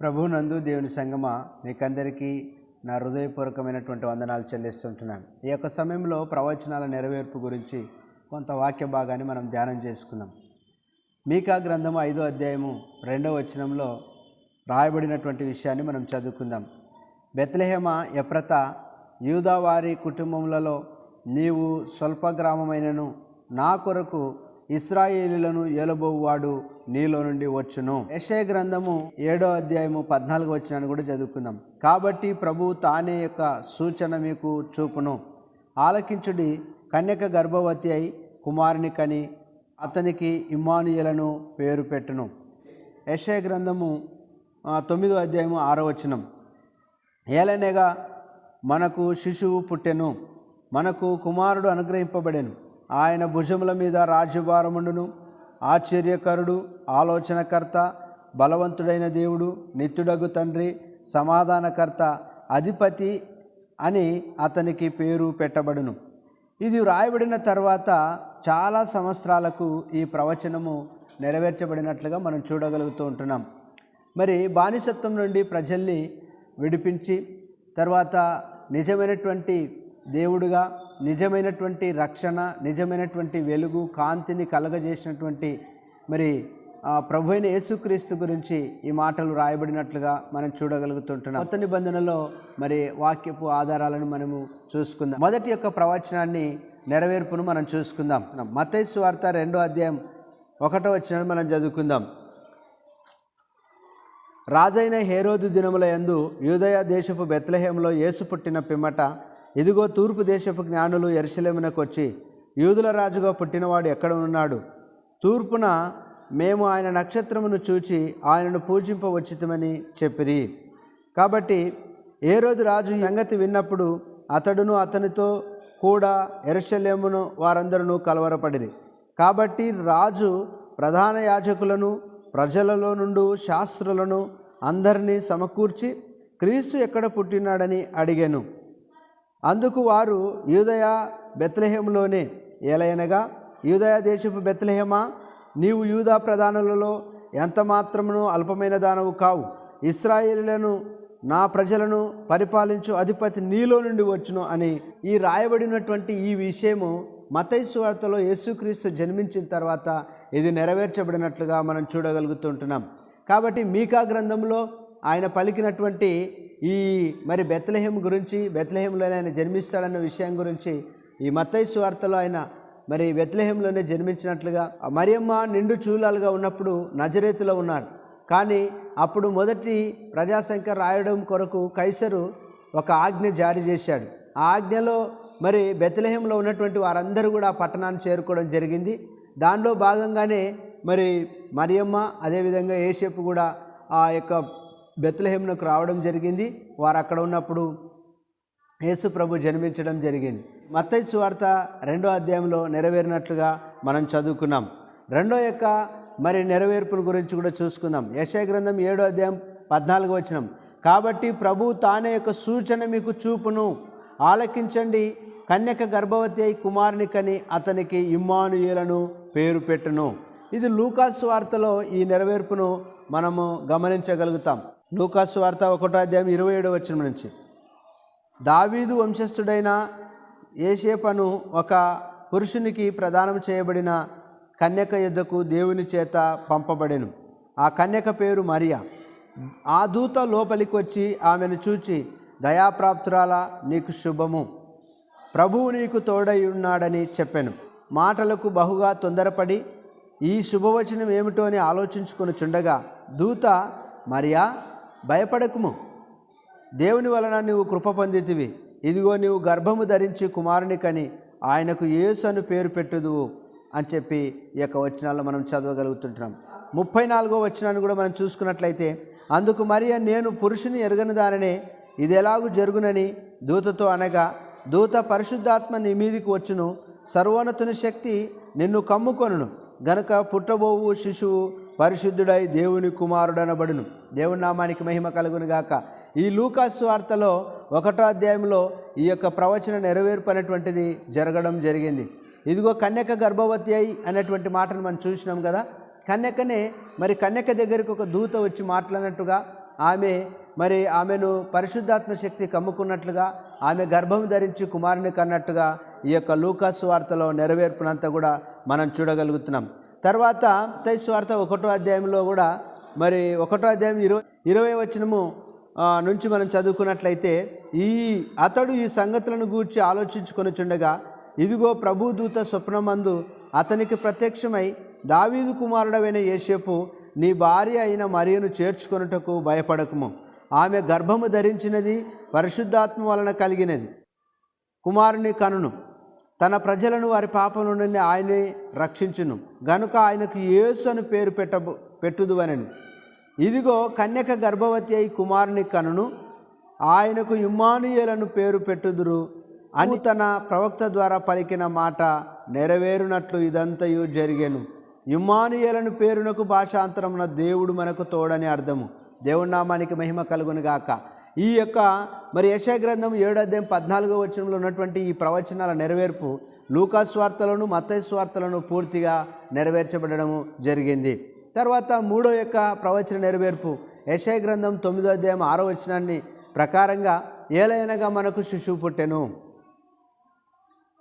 ప్రభునందు దేవుని సంగమ మీకందరికీ నా హృదయపూర్వకమైనటువంటి వందనాలు చెల్లిస్తుంటున్నాను. ఈ యొక్క సమయంలో ప్రవచనాల నెరవేర్పు గురించి కొంత వాక్య భాగాన్ని మనం ధ్యానం చేసుకుందాం. మీకా గ్రంథం ఐదో అధ్యాయము రెండవ వచనంలో రాయబడినటువంటి విషయాన్ని మనం చదువుకుందాం. బెత్లహేమ ఎప్రత యూదావారి కుటుంబములలో నీవు స్వల్ప గ్రామమైనను నా కొరకు ఇస్రాయేలీలను ఏలబోవాడు నీలో నుండి వచ్చును. యశయ గ్రంథము ఏడో అధ్యాయము పద్నాలుగు వచ్చినాన్ని కూడా చదువుకుందాం. కాబట్టి ప్రభు తానే యొక్క సూచన మీకు చూపును. ఆలకించుడి కన్యక గర్భవతి అయి కుమారుని కని అతనికి ఇమ్మానుయలను పేరు పెట్టును. యశయ గ్రంథము తొమ్మిదో అధ్యాయము ఆరో వచనం. మనకు శిశువు పుట్టెను. మనకు కుమారుడు అనుగ్రహింపబడెను. ఆయన భుజముల మీద రాజ్యభారముండును. ఆశ్చర్యకరుడు ఆలోచనకర్త బలవంతుడైన దేవుడు నిత్యుడగు తండ్రి సమాధానకర్త అధిపతి అని అతనికి పేరు పెట్టబడును. ఇది వ్రాయబడిన తర్వాత చాలా సంవత్సరాలకు ఈ ప్రవచనము నెరవేర్చబడినట్లుగా మనం చూడగలుగుతూ ఉంటున్నాం. మరి బానిసత్వం నుండి ప్రజల్ని విడిపించి తర్వాత నిజమైనటువంటి దేవుడుగా నిజమైనటువంటి రక్షణ నిజమైనటువంటి వెలుగు కాంతిని కలగజేసినటువంటి మరి ప్రభు అయిన యేసుక్రీస్తు గురించి ఈ మాటలు రాయబడినట్లుగా మనం చూడగలుగుతుంటున్నాం. కొత్త నిబంధనలో మరి వాక్యపు ఆధారాలను మనము చూసుకుందాం. మొదటి యొక్క ప్రవచనాన్ని నెరవేర్పును మనం చూసుకుందాం. మతైసు వార్త రెండో అధ్యాయం ఒకటో వచ్చిన మనం చదువుకుందాం. రాజైన హేరోదు దినముల యందు యూదయ దేశపు బెత్లహేంలో యేసు పుట్టిన పిమ్మట ఇదిగో తూర్పు దేశపు జ్ఞానులు ఎరుసలేమునకు వచ్చి యూదుల రాజుగా పుట్టినవాడు ఎక్కడ ఉన్నాడు? తూర్పున మేము ఆయన నక్షత్రమును చూచి ఆయనను పూజింపవచ్చితమని చెప్పిరి. కాబట్టి ఏ రోజు రాజు సంగతి విన్నప్పుడు అతడును అతనితో కూడా ఎరుషలేమును వారందరూ కలవరపడిరి. కాబట్టి రాజు ప్రధాన యాజకులను ప్రజలలో నుండి శాస్త్రులను అందరినీ సమకూర్చి క్రీస్తు ఎక్కడ పుట్టినాడని అడిగాను. అందుకు వారు యూదయ బెత్లహేములోనే ఏలయనగా యూదయ దేశపు బెత్లహేమా నీవు యూదా ప్రధానులలో ఎంత మాత్రమును అల్పమైన దానవు కావు. ఇస్రాయేలులను నా ప్రజలను పరిపాలించు అధిపతి నీలో నుండి వచ్చును అని ఈ రాయబడినటువంటి ఈ విషయము మతైశ్వార్తలో యేసుక్రీస్తు జన్మించిన తర్వాత ఇది నెరవేర్చబడినట్లుగా మనం చూడగలుగుతుంటున్నాం. కాబట్టి మీకా గ్రంథంలో ఆయన పలికినటువంటి ఈ మరి బెత్లహేం గురించి బెత్లహేంలో ఆయన జన్మిస్తాడన్న విషయం గురించి ఈ మత్తయి వార్తలో ఆయన మరి బెత్లహేంలోనే జన్మించినట్లుగా మరియమ్మ నిండు చూలాలుగా ఉన్నప్పుడు నజరేతులో ఉన్నారు. కానీ అప్పుడు మొదటి ప్రజాసంఖ్య రాయడం కొరకు కైసరు ఒక ఆజ్ఞ జారీ చేశాడు. ఆ ఆజ్ఞలో మరి బెత్లహేంలో ఉన్నటువంటి వారందరూ కూడా ఆ పట్టణాన్ని చేరుకోవడం జరిగింది. దానిలో భాగంగానే మరి మరియమ్మ అదేవిధంగా ఏషేపు కూడా ఆ యొక్క బెత్లహేమునకు రావడం జరిగింది. వారు అక్కడ ఉన్నప్పుడు యేసు ప్రభు జన్మించడం జరిగింది. మత్తయి సువార్త రెండో అధ్యాయంలో నెరవేరినట్లుగా మనం చదువుకున్నాం. రెండో యొక్క మరి నెరవేర్పుల గురించి కూడా చూసుకుందాం. యశయ గ్రంథం ఏడో అధ్యాయం పద్నాలుగు వచనం. కాబట్టి ప్రభు తానే యొక్క సూచన మీకు చూపును. ఆలకించండి. కన్యక గర్భవతి అయి కుమారుని కని అతనికి ఇమ్మానుయేలను పేరు పెట్టును. ఇది లూకాసు వార్తలో ఈ నెరవేర్పును మనము గమనించగలుగుతాం. లూకాసు వార్త ఒకటో అధ్యాయం ఇరవై ఏడు వచ్చిన నుంచి. దావీదు వంశస్థుడైన ఏషేపను ఒక పురుషునికి ప్రదానం చేయబడిన కన్యక యుద్ధకు దేవుని చేత పంపబడెను. ఆ కన్యక పేరు మరియా. ఆ దూత లోపలికి వచ్చి ఆమెను చూచి దయాప్రాప్తురాల నీకు శుభము. ప్రభువు నీకు తోడై ఉన్నాడని చెప్పాను. మాటలకు బహుగా తొందరపడి ఈ శుభవచనం ఏమిటో అని ఆలోచించుకొని చుండగా దూత మరియా భయపడకుము. దేవుని వలన నీవు కృప పొందితివి. ఇదిగో నీవు గర్భము ధరించి కుమారుని కని ఆయనకు యేసు అని పేరు పెట్టుదువు అని చెప్పి ఈ యొక్క వచనాల్లో మనం చదవగలుగుతుంటున్నాం. ముప్పై నాలుగో వచనాన్ని కూడా మనం చూసుకున్నట్లయితే అందుకు మరియ నేను పురుషుని ఎరగని దాననే ఇది ఎలాగూ జరుగునని దూతతో అనగా దూత పరిశుద్ధాత్మ నీ మీదికి వచ్చును సర్వోన్నతుని శక్తి నిన్ను కమ్ముకొనును గనుక పుట్టబోవు శిశువు పరిశుద్ధుడై దేవుని కుమారుడనబడును. దేవుని నామానికి మహిమ కలుగునుగాక ఈ లూకాసు వార్తలో ఒకటో అధ్యాయంలో ఈ యొక్క ప్రవచన నెరవేర్పు అనేటువంటిది జరగడం జరిగింది. ఇదిగో కన్యక గర్భవతి అయి అనేటువంటి మాటను మనం చూసినాం కదా. కన్యకనే మరి కన్యక దగ్గరికి ఒక దూత వచ్చి మాట్లాడినట్టుగా ఆమె మరి ఆమెను పరిశుద్ధాత్మ శక్తి కమ్ముకున్నట్లుగా ఆమె గర్భం ధరించి కుమారుని కన్నట్టుగా ఈ యొక్క లూకాసు వార్తలో నెరవేర్పునంతా కూడా మనం చూడగలుగుతున్నాం. తర్వాత మత్తయి వార్త ఒకటో అధ్యాయంలో కూడా మరి ఒకటో అధ్యాయం ఇరవై ఇరవై వచనము నుంచి మనం చదువుకున్నట్లయితే ఈ అతడు ఈ సంగతులను గూర్చి ఆలోచించుకొని చుండగా ఇదిగో ప్రభుదూత స్వప్నమందు అతనికి ప్రత్యక్షమై దావీదు కుమారుడవైన యేసేపు నీ భార్య అయిన మరియను చేర్చుకొనుటకు భయపడకుము. ఆమె గర్భము ధరించినది పరిశుద్ధాత్మ వలన కలిగినది. కుమారుని కనును. తన ప్రజలను వారి పాపం నుండి ఆయనే రక్షించును. గనుక ఆయనకు యేసు అని పేరు పెట్ట పెట్టుదువనని. ఇదిగో కన్యక గర్భవతి అయి కుమారుని కనును ఆయనకు ఇమ్మానుయేలను పేరు పెట్టుదురు అని తన ప్రవక్త ద్వారా పలికిన మాట నెరవేరునట్లు ఇదంతయు జరిగెను. ఇమ్మానుయేలను పేరునకు భాషాంతరమున దేవుడు మనకు తోడని అర్థము. దేవుడి నామానికి మహిమ కలుగునుగాక ఈ యొక్క మరి యశాగ్రంథం ఏడో అధ్యాయం పద్నాలుగో వచనంలో ఉన్నటువంటి ఈ ప్రవచనాల నెరవేర్పు లూకా స్వార్తలను మత్తయి స్వార్తలను పూర్తిగా నెరవేర్చబడము జరిగింది. తర్వాత మూడో యొక్క ప్రవచన నెరవేర్పు. యశా గ్రంథం తొమ్మిదో అధ్యాయం ఆరో వచనాన్ని ప్రకారంగా ఏలైనగా మనకు శిశువు పుట్టెను.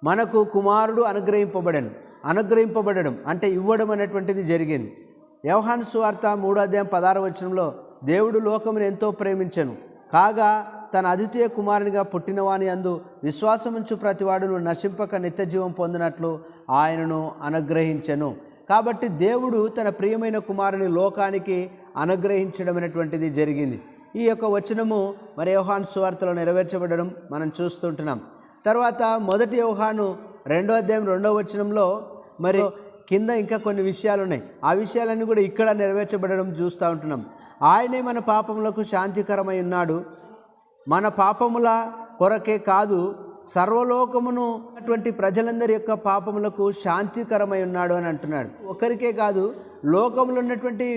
మనకు కుమారుడు అనుగ్రహింపబడను. అనుగ్రహింపబడడం అంటే ఇవ్వడం అనేటువంటిది జరిగింది. వ్యవహాన్ సువార్త మూడో అధ్యాయం పదార వచనంలో దేవుడు లోకమును ఎంతో ప్రేమించను. కాగా తన అద్వితీయ కుమారునిగా పుట్టినవాని అందు విశ్వాసముంచు ప్రతివాడును నశింపక నిత్యజీవం పొందినట్లు ఆయనను అనుగ్రహించెను. కాబట్టి దేవుడు తన ప్రియమైన కుమారుని లోకానికి అనుగ్రహించడం అనేటువంటిది జరిగింది. ఈ యొక్క వచనము మరి యోహాన్ సువార్తలో నెరవేర్చబడడం మనం చూస్తుంటున్నాం. తర్వాత మొదటి యోహాను రెండో అధ్యాయం రెండో వచనంలో మరి కింద ఇంకా కొన్ని విషయాలు ఉన్నాయి. ఆ విషయాలన్నీ కూడా ఇక్కడ నెరవేర్చబడడం చూస్తూ ఉంటున్నాం. ఆయనే మన పాపములకు శాంతికరమై ఉన్నాడు. మన పాపముల కొరకే కాదు సర్వలోకమును అటువంటి ప్రజలందరి యొక్క పాపములకు శాంతికరమై ఉన్నాడు అని అంటున్నాడు. ఒకరికే కాదు లోకములు ఉన్నటువంటి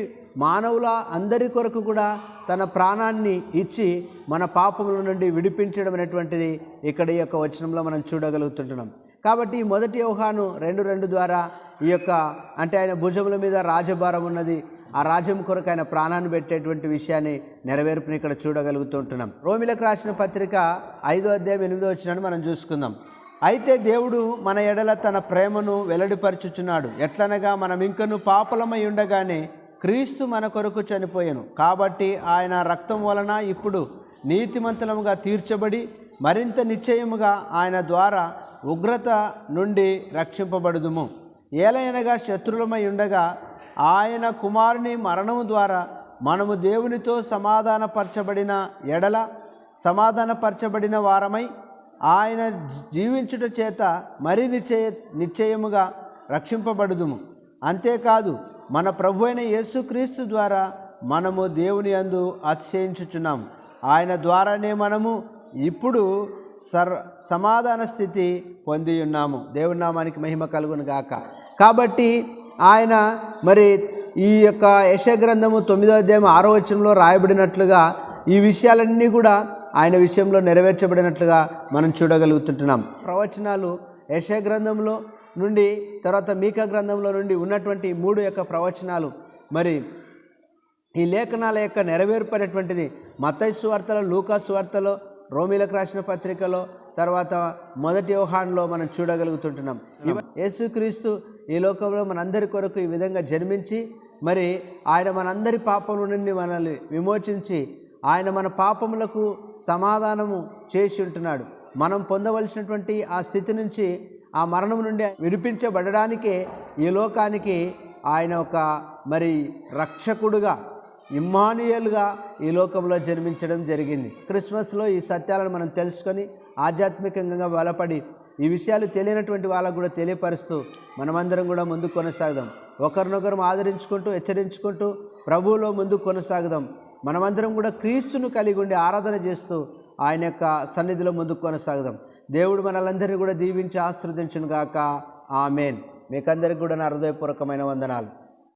మానవుల అందరి కొరకు కూడా తన ప్రాణాన్ని ఇచ్చి మన పాపముల నుండి విడిపించడం అనేటువంటిది ఇక్కడ ఈ యొక్క వచనంలో మనం చూడగలుగుతుంటున్నాం. కాబట్టి ఈ మొదటి యోహాను రెండు రెండు ద్వారా ఈ యొక్క అంటే ఆయన భుజముల మీద రాజభారం ఉన్నది. ఆ రాజ్యం కొరకు ఆయన ప్రాణాన్ని పెట్టేటువంటి విషయాన్ని నెరవేర్పుని ఇక్కడ చూడగలుగుతుంటున్నాం. రోమిలకు రాసిన పత్రిక ఐదో అధ్యాయం ఎనిమిదో వచ్చినాడు మనం చూసుకుందాం. అయితే దేవుడు మన ఎడల తన ప్రేమను వెల్లడిపరచుచున్నాడు. ఎట్లనగా మనం ఇంకను పాపలమై ఉండగానే క్రీస్తు మన కొరకు చనిపోయాను. కాబట్టి ఆయన రక్తం వలన ఇప్పుడు నీతిమంతులముగా తీర్చబడి మరింత నిశ్చయముగా ఆయన ద్వారా ఉగ్రత నుండి రక్షింపబడుదుము. ఏలైనగా శత్రులమై ఉండగా ఆయన కుమారుని మరణము ద్వారా మనము దేవునితో సమాధానపరచబడిన ఎడల సమాధానపరచబడిన వారమై ఆయన జీవించుట చేత మరి నిశ్చయ నిశ్చయముగా రక్షింపబడుదుము. అంతేకాదు మన ప్రభు అయిన యేసుక్రీస్తు ద్వారా మనము దేవుని అందు అతిశయించుచున్నాము. ఆయన ద్వారానే మనము ఇప్పుడు సర్ సమాధాన స్థితి పొంది ఉన్నాము. దేవుని నామానికి మహిమ కలుగును గాక. కాబట్టి ఆయన మరి ఈ యొక్క యశగ్రంథము తొమ్మిదో అధ్యాయం ఆరో వచనంలో రాయబడినట్లుగా ఈ విషయాలన్నీ కూడా ఆయన విషయంలో నెరవేర్చబడినట్లుగా మనం చూడగలుగుతుంటున్నాం. ప్రవచనాలు యశగ్రంథంలో నుండి తర్వాత మీకా గ్రంథంలో నుండి ఉన్నటువంటి మూడు యొక్క ప్రవచనాలు మరి ఈ లేఖనాల యొక్క నెరవేర్పు అనేటువంటిది మత్తయి వార్తలో లూకాసు వార్తలో రోమిలకు రాసిన పత్రికలో తర్వాత మొదటి యోహాన్లో మనం చూడగలుగుతుంటున్నాం. యేసుక్రీస్తు ఈ లోకంలో మనందరి కొరకు ఈ విధంగా జన్మించి మరి ఆయన మనందరి పాపముల నుండి మనల్ని విమోచించి ఆయన మన పాపములకు సమాధానము చేసి ఉంటున్నాడు మనం పొందవలసినటువంటి ఆ స్థితి నుంచి ఆ మరణం నుండి విడిపించబడడానికే ఈ లోకానికి ఆయన ఒక మరి రక్షకుడుగా ఇమ్మానుయల్గా ఈ లోకంలో జన్మించడం జరిగింది. క్రిస్మస్లో ఈ సత్యాలను మనం తెలుసుకొని ఆధ్యాత్మికంగా బలపడి ఈ విషయాలు తెలియనటువంటి వాళ్ళకు కూడా తెలియపరుస్తూ మనమందరం కూడా ముందుకు కొనసాగుదాం. ఒకరినొకరు ఆదరించుకుంటూ హెచ్చరించుకుంటూ ప్రభువులో ముందుకు కొనసాగుదాం. మనమందరం కూడా క్రీస్తును కలిగి ఉండి ఆరాధన చేస్తూ ఆయన యొక్క సన్నిధిలో ముందుకు కొనసాగుదాం. దేవుడు మనలందరినీ కూడా దీవించి ఆశ్రవదించును గాక ఆమెన్. మీకందరికి కూడా నా హృదయపూర్వకమైన వందనాలు.